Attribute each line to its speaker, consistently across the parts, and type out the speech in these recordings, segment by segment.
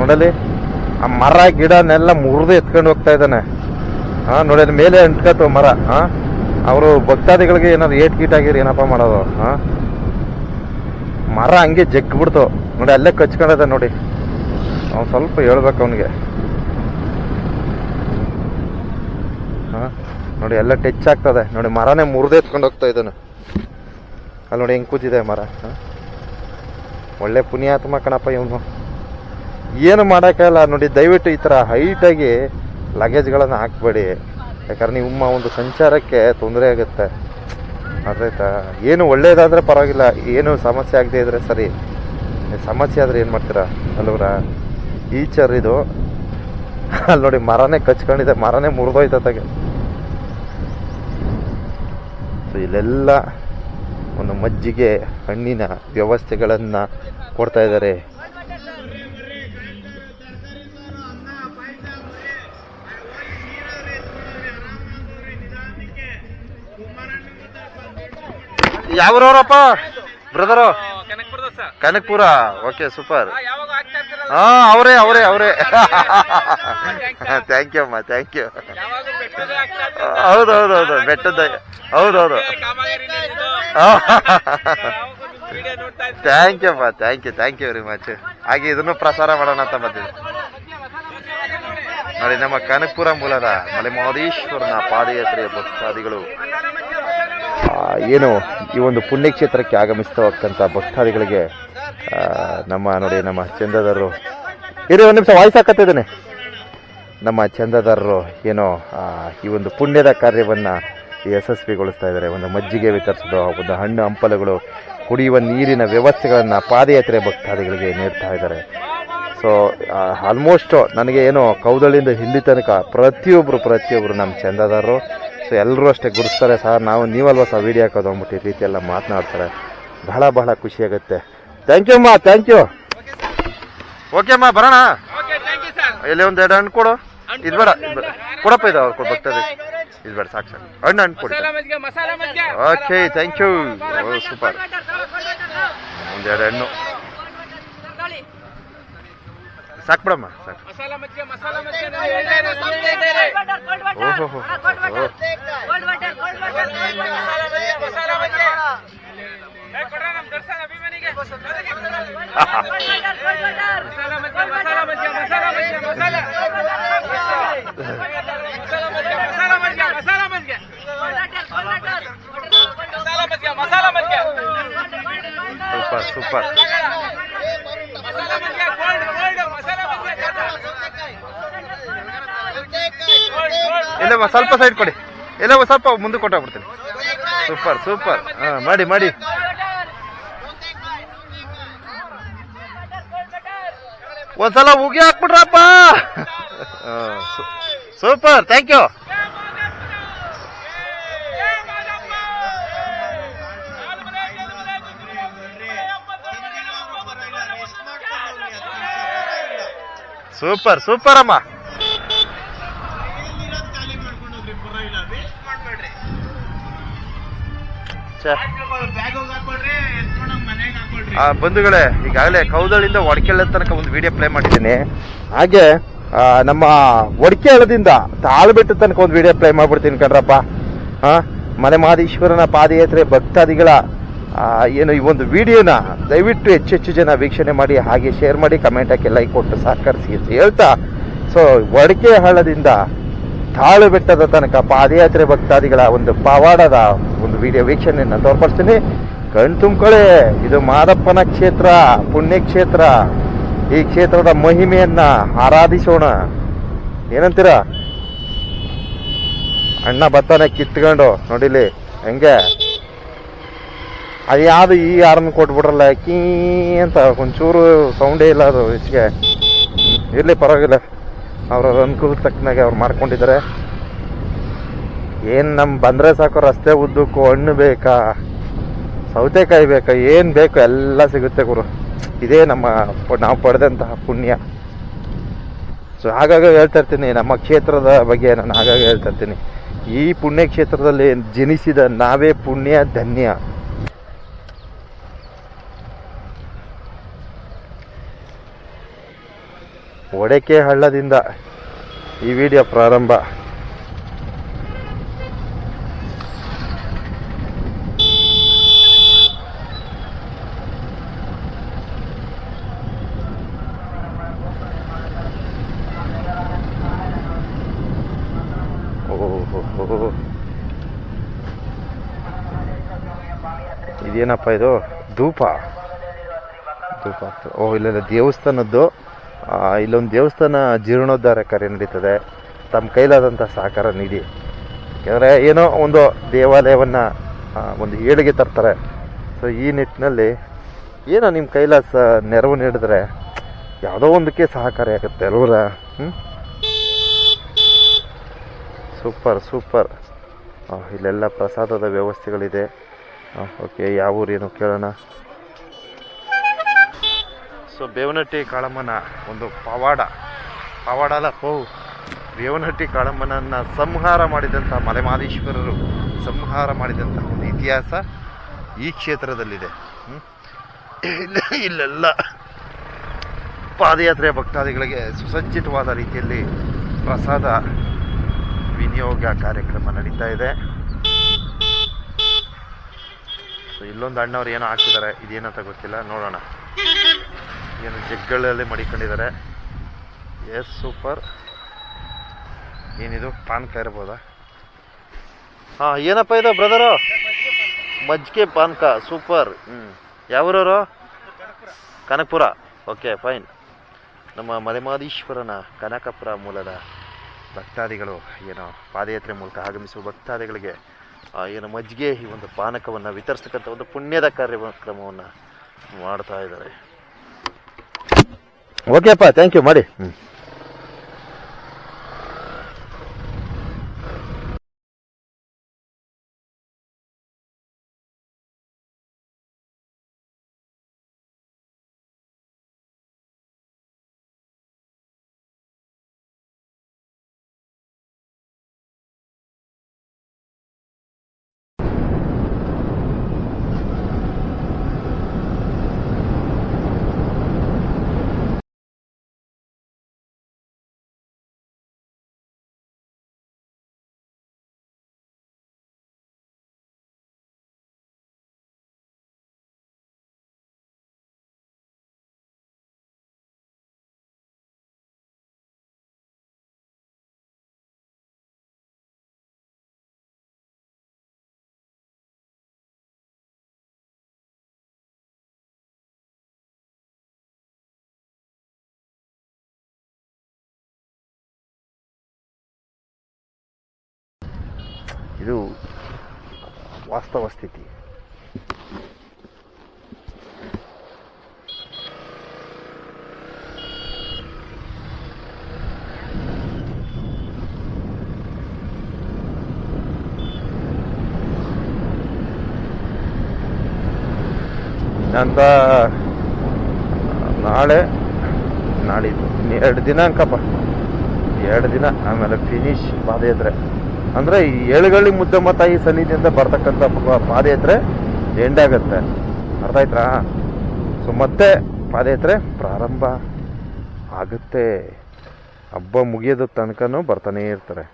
Speaker 1: ನೋಡಲಿ? ಆ ಮರ ಗಿಡನೆಲ್ಲ ಮುರಿದು ಎತ್ಕೊಂಡು ಹೋಗ್ತಾ ಇದ್ದಾನೆ. ಹಾ ನೋಡಿ, ಅದ್ ಮೇಲೆ ಅಂಟ್ಕತ್ತು ಮರ ಹಾ ಅವರು ಭಕ್ತಾದಿಗಳಿಗೆ ಏನಾದ್ರು ಏಟ್ ಗೀಟ್ ಆಗಿರಿ ಏನಪ್ಪ ಮಾಡೋದು ಹಾ ಮರ ಹಂಗೆ ಜಗ್ ಬಿಡ್ತು ನೋಡಿ, ಅಲ್ಲೇ ಕಚ್ಕೊಂಡದ ನೋಡಿ. ಅವ್ನು ಸ್ವಲ್ಪ ಹೇಳ್ಬೇಕು ಅವನಿಗೆ. ಹಾ ನೋಡಿ, ಎಲ್ಲ ಟಚ್ ಆಗ್ತದೆ. ನೋಡಿ, ಮರನೇ ಮುರಿದು ಎತ್ಕೊಂಡು ಹೋಗ್ತಾ ಇದ್ದಾನೆ. ಅಲ್ಲಿ ನೋಡಿ, ಹೆಂಗೆ ಕೂತಿದೆ ಮರ ಹಾ? ಒಳ್ಳೆ ಪುಣ್ಯಾತ್ಮ ಕಣಪ್ಪ ಇವನು. ಏನು ಮಾಡೋಕ್ಕಾಗಲ್ಲ ನೋಡಿ, ದಯವಿಟ್ಟು ಈ ಥರ ಹೈಟಾಗಿ ಲಗೇಜ್ಗಳನ್ನು ಹಾಕಬೇಡಿ. ಯಾಕಂದ್ರೆ ನಿಮ್ಮ ಒಂದು ಸಂಚಾರಕ್ಕೆ ತೊಂದರೆ ಆಗುತ್ತೆ. ಅದಾಯ್ತಾ ಏನು ಒಳ್ಳೇದಾದರೆ ಪರವಾಗಿಲ್ಲ. ಏನು ಸಮಸ್ಯೆ ಆಗದೆ ಇದ್ದರೆ ಸರಿ. ಸಮಸ್ಯೆ ಆದರೆ ಏನು ಮಾಡ್ತೀರಾ? ಅಲ್ವರ ಈಚರ್ ಇದು. ಅಲ್ಲಿ ನೋಡಿ ಮರನೇ ಕಚ್ಕೊಂಡಿದೆ. ಮರನೇ ಮುರಿದೋಯ್ತತ್ತಾಗೆ ಸೊ ಇಲ್ಲೆಲ್ಲ ಒಂದು ಮಜ್ಜಿಗೆ, ಹಣ್ಣಿನ ವ್ಯವಸ್ಥೆಗಳನ್ನು ಕೊಡ್ತಾ ಇದ್ದಾರೆ. ಯಾವ್ರವ್ರಪ್ಪ? ಬ್ರದರು? ಕನಕ್ಪುರ? Okay super. ಹಾ ಅವರೇ ಅವರೇ ಅವರೇ. Thank you. ಅಮ್ಮ ಥ್ಯಾಂಕ್ ಯು. ಹೌದು ಹೌದು ಹೌದು ಬೆಟ್ಟದ ಹೌದೌದು ಥ್ಯಾಂಕ್ ಯು ಅಮ್ಮ thank you thank you very much. ಹಾಗೆ ಇದನ್ನು ಪ್ರಸಾರ ಮಾಡೋಣ ಅಂತ ಬಂದಿದ್ದೆ ನೋಡಿ ನಮ್ಮ ಕನಕಪುರ ಮೂಲದ ಮಲೆಮಹದೇಶ್ವರನ ಪಾದಯಾತ್ರೆಯ ಭಕ್ತಾದಿಗಳು. ಏನು? ಈ ಒಂದು ಪುಣ್ಯಕ್ಷೇತ್ರಕ್ಕೆ ಆಗಮಿಸ್ತಾ ಹೋಗ್ತಂತ ಭಕ್ತಾದಿಗಳಿಗೆ ನಮ್ಮ ನೋಡಿ, ನಮ್ಮ ಚಂದದಾರರು ಇರಿ, ಒಂದು ನಿಮಿಷ ವಾಯ್ಸ್ ಹಾಕತ್ತಿದ್ದೇನೆ ನಮ್ಮ ಚಂದದಾರರು ಏನೋ ಈ ಒಂದು ಪುಣ್ಯದ ಕಾರ್ಯವನ್ನು ಯಶಸ್ವಿಗೊಳಿಸ್ತಾ ಇದ್ದಾರೆ. ಒಂದು ಮಜ್ಜಿಗೆ ವಿತರಿಸೋದು ಒಂದು ಹಣ್ಣು ಹಂಪಲುಗಳು ಕುಡಿಯುವ ನೀರಿನ ವ್ಯವಸ್ಥೆಗಳನ್ನು ಪಾದಯಾತ್ರೆ ಭಕ್ತಾದಿಗಳಿಗೆ ನೀಡ್ತಾ ಇದ್ದಾರೆ. ಸೊ ಆಲ್ಮೋಸ್ಟ್ ನನಗೆ ಏನೋ ಕೌದಳಿಯಿಂದ ಹಿಂದಿ ತನಕ ಪ್ರತಿಯೊಬ್ಬರು ಪ್ರತಿಯೊಬ್ಬರು ನಮ್ಮ ಚಂದದಾರರು ಸೊ ಎಲ್ಲರೂ ಅಷ್ಟೇ ಗುರುಸ್ತಾರೆ ಸರ್ ನಾವು ನೀವಲ್ವ ಸರ್ ವೀಡಿಯೋ ಹಾಕೋದು ಅಂದ್ಬಿಟ್ಟು ಈ ರೀತಿ ಎಲ್ಲ ಮಾತನಾಡ್ತಾರೆ. ಬಹಳ ಬಹಳ ಖುಷಿಯಾಗುತ್ತೆ ಥ್ಯಾಂಕ್ ಯು ಮಾ ಥ್ಯಾಂಕ್ ಯು ಓಕೆ ಮಾ ಬರೋಣ?
Speaker 2: ಓಕೆ ಥ್ಯಾಂಕ್ ಯು ಸರ್
Speaker 1: ಎಲ್ಲಿ ಒಂದು ಎರಡು ಹಣ್ಣು ಕೊಡು. ಇದು ಬೇಡ. ಇದು ಬೇಡ. ಕೊಡಪ್ಪ ಇದು ಅವ್ರು ಕೊಡು ಬರ್ತದೆ ಇದು ಬೇಡ ಸಾಕು ಸಾಕು. ಹಣ್ಣು ಹಣ್ಣು ಕೊಡಿ. ಓಕೆ ಥ್ಯಾಂಕ್ ಯು ಓ ಸೂಪರ್. ಒಂದೆರಡು ಹಣ್ಣು ಸಾಕು ಬಿಡಮ್ಮ ಸಾಕು
Speaker 2: ಮಸಾಲ ಮಜ್ಜಿಗೆ ಮಸಾಲ ಮಜ್ಜಿಗೆ ನಾನು ಹೇಳ್ತಾ ಇರೋದು ನಮ್ದೇ ಇದೆ ರೀ.
Speaker 1: ಓಹೋ ಹೋ
Speaker 2: ಮಸಾಲ ಮಜ್ಜಿಗೆ ಮಸಾಲ ಮಜ್ಜಿಗೆ ಏ, ಕೊಡ್ರ ನಮ್ ದರ್ಶನ ಅಭಿಮಾನಿಗೆ ಮಸಾಲ ಮಜ್ಜಿಗೆ ಮಸಾಲ ಮಜ್ಜಿಗೆ ಮಸಾಲ ಮಜ್ಜಿಗೆ ಮಸಾಲ ಮಸಾಲ ಮಜ್ಜಿಗೆ ಮಸಾಲ ಮಜ್ಜಿಗೆ ಮಸಾಲ ಮಜ್ಜಿಗೆ ಮಸಾಲ ಮಜ್ಜಿಗೆ ಮಸಾಲ ಮಜ್ಜಿಗೆ
Speaker 1: ಸೂಪರ್ ಸೂಪರ್
Speaker 2: ಮಸಾಲ ಮಜ್ಜಿಗೆ ಗೋಲ್ಡ್ ಗೋಲ್ಡ್ ಮಸಾಲ ಮಜ್ಜಿಗೆ
Speaker 1: ಇಲ್ಲ ಸ್ವಲ್ಪ ಸೈಡ್ ಕೊಡಿ. ಇಲ್ಲ ಸ್ವಲ್ಪ ಮುಂದೆ ಕೊಟ್ಟಾಗ್ಬಿಡ್ತೀನಿ. Super super. ಹಾಂ, ಮಾಡಿ ಮಾಡಿ. ಒಂದ್ಸಲ ಉಗಿ ಹಾಕ್ಬಿಟ್ರಪ್ಪ. Super thank you super super ಅಮ್ಮ. ಆ, ಬಂಧುಗಳೇ ಈಗಾಗಲೇ ಕೌದಳಿಂದ ಒಡಕೆಳ್ಳ ತನಕ ಒಂದು ವಿಡಿಯೋ ಪ್ಲೇ ಮಾಡಿದ್ದೀನಿ. ಹಾಗೆ ನಮ್ಮ ಒಡಕೆಳದಿಂದ ತಾಳ್ಬೆಟ್ಟ ತನಕ ಒಂದು ವಿಡಿಯೋ ಪ್ಲೇ ಮಾಡ್ಬಿಡ್ತೀನಿ ಕಣ್ರಪ್ಪ. ಮನೆ ಮಹದೇಶ್ವರನ ಪಾದಯಾತ್ರೆ ಭಕ್ತಾದಿಗಳ ಏನು ಈ ಒಂದು ವಿಡಿಯೋನ ದಯವಿಟ್ಟು ಹೆಚ್ಚು ಹೆಚ್ಚು ಜನ ವೀಕ್ಷಣೆ ಮಾಡಿ ಹಾಗೆ ಶೇರ್ ಮಾಡಿ ಕಮೆಂಟ್ ಹಾಕಿ ಲೈಕ್ ಕೊಟ್ಟು ಸಹಕರಿಸಿ ಅಂತ ಹೇಳ್ತಾ ಸೊ ಒಡಕೆ ಹಳ್ಳದಿಂದ ತಾಳು ಬೆಟ್ಟದ ತನಕ ಪಾದಯಾತ್ರೆ ಭಕ್ತಾದಿಗಳ ಒಂದು ಪವಾಡದ ಒಂದು ವಿಡಿಯೋ ವೀಕ್ಷಣೆಯನ್ನು ತೋರ್ಪಡಿಸ್ತೀನಿ. ಕಣ್ ತುಂಬ್ಕೊಳ್ಳಿ. ಇದು ಮಾದಪ್ಪನ ಕ್ಷೇತ್ರ ಪುಣ್ಯ ಕ್ಷೇತ್ರ ಈ ಕ್ಷೇತ್ರದ ಮಹಿಮೆಯನ್ನು ಆರಾಧಿಸೋಣ. ಏನಂತೀರ? ಅಣ್ಣ ಭತ್ತನ ಕಿತ್ಕೊಂಡು, ನೋಡಿಲಿ, ಹೆಂಗೆ? ಅದು ಯಾವ್ದು ಈ ಆರನ್ ಕೊಟ್ಬಿಡ್ರಲ್ಲ ಕೀ ಅಂತ ಒಂಚೂರು ಸೌಂಡೇ ಇಲ್ಲ ಅದು, ಹೆಚ್ಚಿಗೆ. ಇರ್ಲಿ, ಪರವಾಗಿಲ್ಲ. ಅವ್ರವ್ರ ಅನುಕೂಲ ತಕ್ಕನಾಗೆ ಅವ್ರು ಮಾಡ್ಕೊಂಡಿದ್ದಾರೆ. ಏನು ನಮ್ಮ ಬಂದರೆ ಸಾಕು, ರಸ್ತೆ ಉದ್ದಕ್ಕೂ ಹಣ್ಣು ಬೇಕಾ? ಸೌತೆಕಾಯಿ ಬೇಕಾ? ಏನು ಬೇಕು? ಎಲ್ಲ ಸಿಗುತ್ತೆ ಗುರು. ಇದೇ ನಮ್ಮ ನಾವು ಪಡೆದಂತಹ ಪುಣ್ಯ. ಸೊ ಹಾಗಾಗಿ ಹೇಳ್ತಾ ಇರ್ತೀನಿ, ನಮ್ಮ ಕ್ಷೇತ್ರದ ಬಗ್ಗೆ ನಾನು ಹಾಗಾಗಿ ಹೇಳ್ತಾ ಇರ್ತೀನಿ. ಈ ಪುಣ್ಯ ಕ್ಷೇತ್ರದಲ್ಲಿ ಜನಿಸಿದ ನಾವೇ ಪುಣ್ಯ, ಧನ್ಯ. ಒಡಕೆ ಹಳ್ಳದಿಂದ ಈ ವಿಡಿಯೋ ಪ್ರಾರಂಭ ಓಹೋ ಇದೇನಪ್ಪ ಇದು? ಧೂಪ. ಧೂಪ. ಓ, ಇಲ್ಲೆಲ್ಲ ದೇವಸ್ಥಾನದ್ದು. ಇಲ್ಲೊಂದು ದೇವಸ್ಥಾನ ಜೀರ್ಣೋದ್ಧಾರ ಕಾರ್ಯ ನಡೀತದೆ. ತಮ್ಮ ಕೈಲಾದಂಥ ಸಹಕಾರ ನೀಡಿ. ಯಾಕಂದರೆ ಏನೋ ಒಂದು ದೇವಾಲಯವನ್ನು ಒಂದು ಏಳಿಗೆ ತರ್ತಾರೆ. ಸೊ ಈ ನಿಟ್ಟಿನಲ್ಲಿ ಏನೋ ನಿಮ್ಮ ಕೈಲಾಸ ನೆರವು ನೀಡಿದ್ರೆ ಯಾವುದೋ ಒಂದಕ್ಕೆ ಸಹಕಾರಿ ಆಗುತ್ತೆ ಹ್ಞೂ ಸೂಪರ್ ಸೂಪರ್. ಇಲ್ಲೆಲ್ಲ ಪ್ರಸಾದದ ವ್ಯವಸ್ಥೆಗಳಿದೆ. ಓಕೆ, ಯಾವ ಊರೇನು ಕೇಳೋಣ? ಸೊ ಬೇವನಟ್ಟಿ ಕಾಳಮ್ಮನ ಒಂದು ಪವಾಡ. ಪವಾಡ ಅಲ್ಲ ಪೋ ಬೇವನಟ್ಟಿ ಕಾಳಮ್ಮನನ್ನು ಸಂಹಾರ ಮಾಡಿದಂಥ ಮಲೆಮಾದೇಶ್ವರರು ಸಂಹಾರ ಮಾಡಿದಂಥ ಒಂದು ಇತಿಹಾಸ ಈ ಕ್ಷೇತ್ರದಲ್ಲಿದೆ. ಇಲ್ಲೆಲ್ಲ ಪಾದಯಾತ್ರೆಯ ಭಕ್ತಾದಿಗಳಿಗೆ ಸುಸಜ್ಜಿತವಾದ ರೀತಿಯಲ್ಲಿ ಪ್ರಸಾದ ವಿನಿಯೋಗ ಕಾರ್ಯಕ್ರಮ ನಡೀತಾ ಇದೆ. ಸೊ, ಇಲ್ಲೊಂದು ಅಣ್ಣವ್ರು ಏನೋ ಹಾಕ್ತಿದ್ದಾರೆ ಇದೇನಂತ ಗೊತ್ತಿಲ್ಲ, ನೋಡೋಣ. ಏನು ಜಗ್ಗಳಲ್ಲಿ ಮಡಿಕೊಂಡಿದ್ದಾರೆ ಎಸ್ ಸೂಪರ್ ಏನಿದು? ಪಾನ್ಕ ಇರ್ಬೋದಾ? ಹಾಂ, ಏನಪ್ಪ ಇದು ಬ್ರದರು ಮಜ್ಜಿಗೆ ಪಾನ್ಕ ಸೂಪರ್ ಹ್ಞೂ ಯಾವೂರವರು? ಕನಕಪುರ. ಓಕೆ ಫೈನ್ ನಮ್ಮ ಮಲೆಮಾದೀಶ್ವರನ ಕನಕಪುರ ಮೂಲದ ಭಕ್ತಾದಿಗಳು, ಏನೋ ಪಾದಯಾತ್ರೆ ಮೂಲಕ ಆಗಮಿಸುವ ಭಕ್ತಾದಿಗಳಿಗೆ ಏನು ಮಜ್ಜಿಗೆ, ಈ ಒಂದು ಪಾನಕವನ್ನು ವಿತರಿಸ್ತಕ್ಕಂಥ ಒಂದು ಪುಣ್ಯದ ಕಾರ್ಯಕ್ರಮವನ್ನು ಮಾಡ್ತಾ ಇದ್ದಾರೆ. ಓಕೆಪ್ಪ ಥ್ಯಾಂಕ್ ಯು ಮಾಡಿ. ಇದು ವಾಸ್ತವ ಸ್ಥಿತಿ. ಅಂತ ನಾಳೆ ನಾಳಿದ್ದು ಎರಡು ದಿನ ಅಂಕಪ್ಪ ಎರಡು ದಿನ ಆಮೇಲೆ ಫಿನಿಶ್ ಪಾದಯಾತ್ರೆ. ಅಂದರೆ ಏಳುಗಳಿ ಮುದ್ದಮ್ಮ ತಾಯಿ ಸನ್ನಿಧಿಯಿಂದ ಬರ್ತಕ್ಕಂಥ ಪಾದಯಾತ್ರೆ ಎಂಡ್ ಆಗುತ್ತೆ ಅರ್ಥ ಆಯ್ತಾ? ಸೊ ಮತ್ತೆ ಪಾದಯಾತ್ರೆ ಪ್ರಾರಂಭ ಆಗುತ್ತೆ. ಹಬ್ಬ ಮುಗಿಯೋದ ತನಕನೂ ಬರ್ತಾನೇ ಇರ್ತಾರೆ.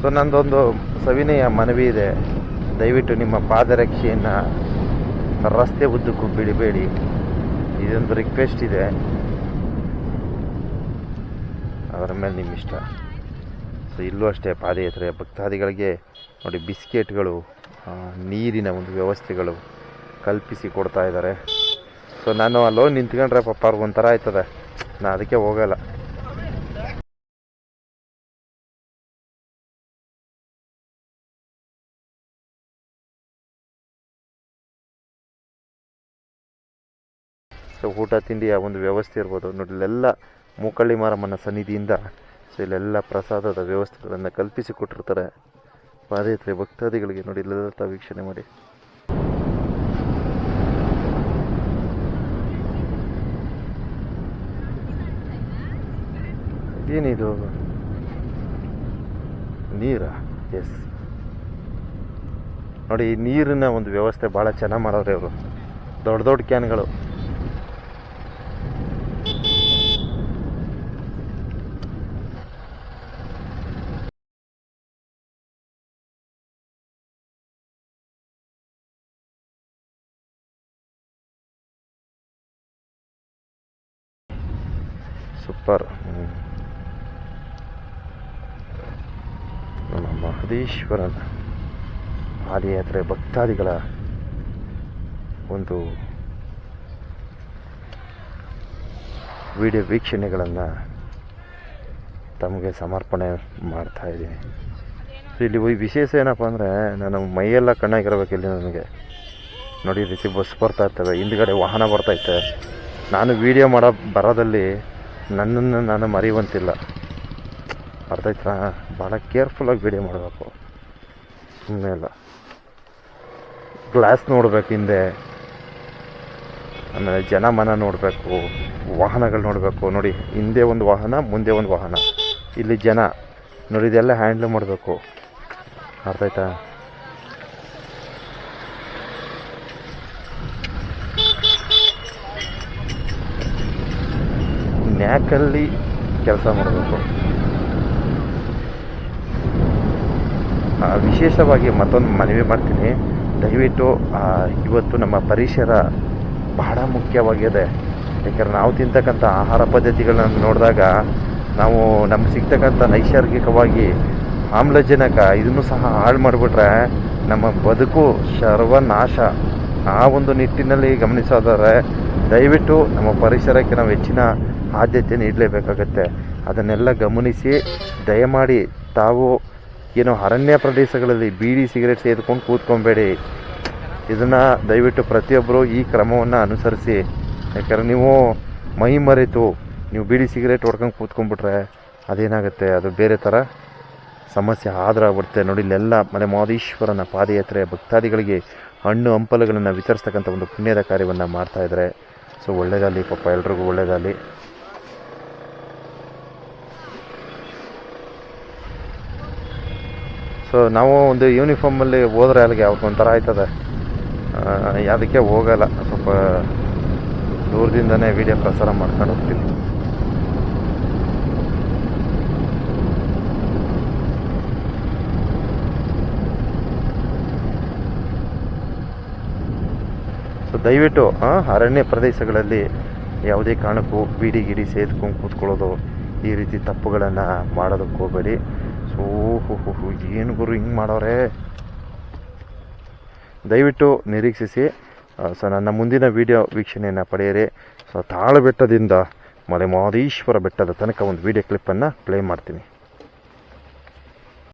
Speaker 1: ಸೊ ನಂದೊಂದು ಸವಿನಯ ಮನವಿ ಇದೆ. ದಯವಿಟ್ಟು ನಿಮ್ಮ ಪಾದರಕ್ಷೆಯನ್ನು ರಸ್ತೆ ಉದ್ದಕ್ಕೂ ಬಿಡಬೇಡಿ. ಇದೊಂದು ರಿಕ್ವೆಸ್ಟ್ ಇದೆ. ಅದರ ಮೇಲೆ ನಿಮ್ಮ ಇಷ್ಟ. ಸೊ ಇಲ್ಲೂ ಅಷ್ಟೇ ಪಾದಯಾತ್ರೆ ಭಕ್ತಾದಿಗಳಿಗೆ ನೋಡಿ, ಬಿಸ್ಕೆಟ್ಗಳು ನೀರಿನ ಒಂದು ವ್ಯವಸ್ಥೆಗಳು ಕಲ್ಪಿಸಿ ಕೊಡ್ತಾ ಇದ್ದಾರೆ. ಸೊ ನಾನು ಅಲ್ಲೋಗಿ ನಿಂತ್ಕೊಂಡ್ರೆ ಪಾಪ ಅವ್ರಿಗೆ ಒಂಥರ ಆಯ್ತದೆ. ನಾನು ಅದಕ್ಕೆ ಹೋಗಲ್ಲ. ಸೊ ಊಟ ತಿಂಡಿಯ ಒಂದು ವ್ಯವಸ್ಥೆ ಇರ್ಬೋದು. ನೋಡಿ ಇಲ್ಲೆಲ್ಲ ಮೂಕಳ್ಳಿ ಮಾರಮ್ಮನ ಸನ್ನಿಧಿಯಿಂದ ಸೊ ಇಲ್ಲೆಲ್ಲ ಪ್ರಸಾದದ ವ್ಯವಸ್ಥೆಗಳನ್ನು ಕಲ್ಪಿಸಿ ಕೊಟ್ಟಿರ್ತಾರೆ. ಪಾದಯಾತ್ರೆ ಭಕ್ತಾದಿಗಳಿಗೆ ನೋಡಿ, ಇಲ್ಲೆಲ್ಲ ವೀಕ್ಷಣೆ ಮಾಡಿ. ಏನಿದು? ನೀರಾ? ಎಸ್ ನೋಡಿ, ಈ ನೀರಿನ ಒಂದು ವ್ಯವಸ್ಥೆ ಭಾಳ ಚೆನ್ನಾಗಿ ಮಾಡವ್ರೆ ಅವರು ದೊಡ್ಡ ದೊಡ್ಡ ಕ್ಯಾನ್ಗಳು. ಸೂಪರ್. ನಮ್ಮ ಮಹದೇಶ್ವರನ ಪಾದಯಾತ್ರೆ ಭಕ್ತಾದಿಗಳ ಒಂದು ವಿಡಿಯೋ ವೀಕ್ಷಣೆಗಳನ್ನು ತಮಗೆ ಸಮರ್ಪಣೆ ಮಾಡ್ತಾ ಇದ್ದೀನಿ. ಸೊ ಇಲ್ಲಿ ಈ ವಿಶೇಷ ಏನಪ್ಪ ಅಂದರೆ ನಾನು ಮೈಯೆಲ್ಲ ಕಣ್ಣಾಗಿರ್ಬೇಕು ಇಲ್ಲಿ ನನಗೆ. ನೋಡಿ ರೀತಿ ಬಸ್ ಬರ್ತಾ ಇರ್ತವೆ ಹಿಂದ್ಗಡೆ ವಾಹನ ಬರ್ತೈತೆ ನಾನು ವೀಡಿಯೋ ಮಾಡೋ ಬರೋದಲ್ಲಿ ನನ್ನನ್ನು ನಾನು ಮರೆಯುವಂತಿಲ್ಲ. ಅರ್ಧ ಭಾಳ ಕೇರ್ಫುಲ್ಲಾಗಿ ವೀಡಿಯೋ ಮಾಡಬೇಕು. ಸುಮ್ಮನೆ ಇಲ್ಲ ಗ್ಲಾಸ್ ನೋಡಬೇಕು ಹಿಂದೆ. ಆಮೇಲೆ ಜನ ಮನ ನೋಡಬೇಕು. ವಾಹನಗಳು ನೋಡಬೇಕು. ನೋಡಿ, ಹಿಂದೆ ಒಂದು ವಾಹನ, ಮುಂದೆ ಒಂದು ವಾಹನ. ಇಲ್ಲಿ ಜನ. ನೋಡಿ, ಇದೆಲ್ಲ ಹ್ಯಾಂಡ್ಲ್ ಮಾಡಬೇಕು. ಅರ್ಥ ಆಯ್ತಾ? ನ್ಯಾಕಲ್ಲಿ ಕೆಲಸ ಮಾಡಬೇಕು. ವಿಶೇಷವಾಗಿ ಮತ್ತೊಂದು ಮನವಿ ಮಾಡ್ತೀನಿ. ದಯವಿಟ್ಟು ಇವತ್ತು ನಮ್ಮ ಪರಿಸರ ಬಹಳ ಮುಖ್ಯವಾಗಿದೆ. ಯಾಕಂದ್ರೆ ನಾವು ತಿಂತಕ್ಕಂಥ ಆಹಾರ ಪದ್ಧತಿಗಳನ್ನು ನೋಡಿದಾಗ ನಾವು ನಮ್ಗೆ ಸಿಗ್ತಕ್ಕಂಥ ನೈಸರ್ಗಿಕವಾಗಿ ಆಮ್ಲಜನಕ ಇದನ್ನು ಸಹ ಹಾಳು ಮಾಡಿಬಿಟ್ರೆ ನಮ್ಮ ಬದುಕು ಸರ್ವನಾಶ. ಆ ಒಂದು ನಿಟ್ಟಿನಲ್ಲಿ ಗಮನಿಸೋದಾದರೆ ದಯವಿಟ್ಟು ನಮ್ಮ ಪರಿಸರಕ್ಕೆ ನಾವು ಹೆಚ್ಚಿನ ಆದ್ಯತೆ ನೀಡಲೇಬೇಕಾಗತ್ತೆ. ಅದನ್ನೆಲ್ಲ ಗಮನಿಸಿ, ದಯಮಾಡಿ ತಾವು ಏನು ಅರಣ್ಯ ಪ್ರದೇಶಗಳಲ್ಲಿ ಬೀಡಿ ಸಿಗರೇಟ್ ಸೇದ್ಕೊಂಡು ಕೂತ್ಕೊಬೇಡಿ. ಇದನ್ನು ದಯವಿಟ್ಟು ಪ್ರತಿಯೊಬ್ಬರು ಈ ಕ್ರಮವನ್ನು ಅನುಸರಿಸಿ. ಯಾಕಂದ್ರೆ ನೀವು ಮೈ ಮರೆತು ನೀವು ಬೀಡಿ ಸಿಗರೇಟ್ ಹೊಡ್ಕೊಂಡು ಕೂತ್ಕೊಂಡ್ಬಿಟ್ರೆ ಅದೇನಾಗುತ್ತೆ? ಅದು ಬೇರೆ ಥರ ಸಮಸ್ಯೆ ಆದ್ರಾಗ್ಬಿಡುತ್ತೆ ನೋಡಿ, ಇಲ್ಲೆಲ್ಲ ಮನೆ ಮಹದೇಶ್ವರನ ಪಾದಯಾತ್ರೆ ಭಕ್ತಾದಿಗಳಿಗೆ ಹಣ್ಣು ಹಂಪಲುಗಳನ್ನು ವಿತರಿಸ್ತಕ್ಕಂಥ ಒಂದು ಪುಣ್ಯದ ಕಾರ್ಯವನ್ನು ಮಾಡ್ತಾಯಿದ್ದಾರೆ ಸೊ ಒಳ್ಳೆಯದಾಗಲಿ ಪಾಪ ಎಲ್ರಿಗೂ ಒಳ್ಳೇದಾಗಲಿ. ಸೊ ನಾವು ಒಂದು ಯೂನಿಫಾರ್ಮಲ್ಲಿ ಹೋದ್ರೆ ಅಲ್ಲಿಗೆ ಅವ್ರಿಗೆ ಒಂಥರ ಆಯ್ತದೆ ಅದಕ್ಕೆ ಹೋಗಲ್ಲ. ಸ್ವಲ್ಪ ದೂರದಿಂದನೇ ವಿಡಿಯೋ ಪ್ರಸಾರ ಮಾಡ್ಕೊಂಡು ಹೋಗ್ತೀನಿ. ಸೊ ದಯವಿಟ್ಟು ಅರಣ್ಯ ಪ್ರದೇಶಗಳಲ್ಲಿ ಯಾವುದೇ ಕಾರಣಕ್ಕೂ ಬೀಡಿ ಗಿಡಿ ಸೇದ್ಕೊಂಡು ಕೂತ್ಕೊಳ್ಳೋದು ಈ ರೀತಿ ತಪ್ಪುಗಳನ್ನು ಮಾಡೋದಕ್ಕೆ ಹೋಗಬೇಡಿ. ಸೊ ಹೋ ಹೋ ಹೋ ಏನು ಗುರು ಹಿಂಗೆ ಮಾಡೋರೆ? ದಯವಿಟ್ಟು ನಿರೀಕ್ಷಿಸಿ. ಸೊ, ನನ್ನ ಮುಂದಿನ ವಿಡಿಯೋ ವೀಕ್ಷಣೆಯನ್ನು ಪಡೆಯಿರಿ. ಸೊ ತಾಳು ಬೆಟ್ಟದಿಂದ ಮಲೆ ಮಹದೇಶ್ವರ ಬೆಟ್ಟದ ತನಕ ಒಂದು ವಿಡಿಯೋ ಕ್ಲಿಪ್ಪನ್ನು ಪ್ಲೇ ಮಾಡ್ತೀನಿ.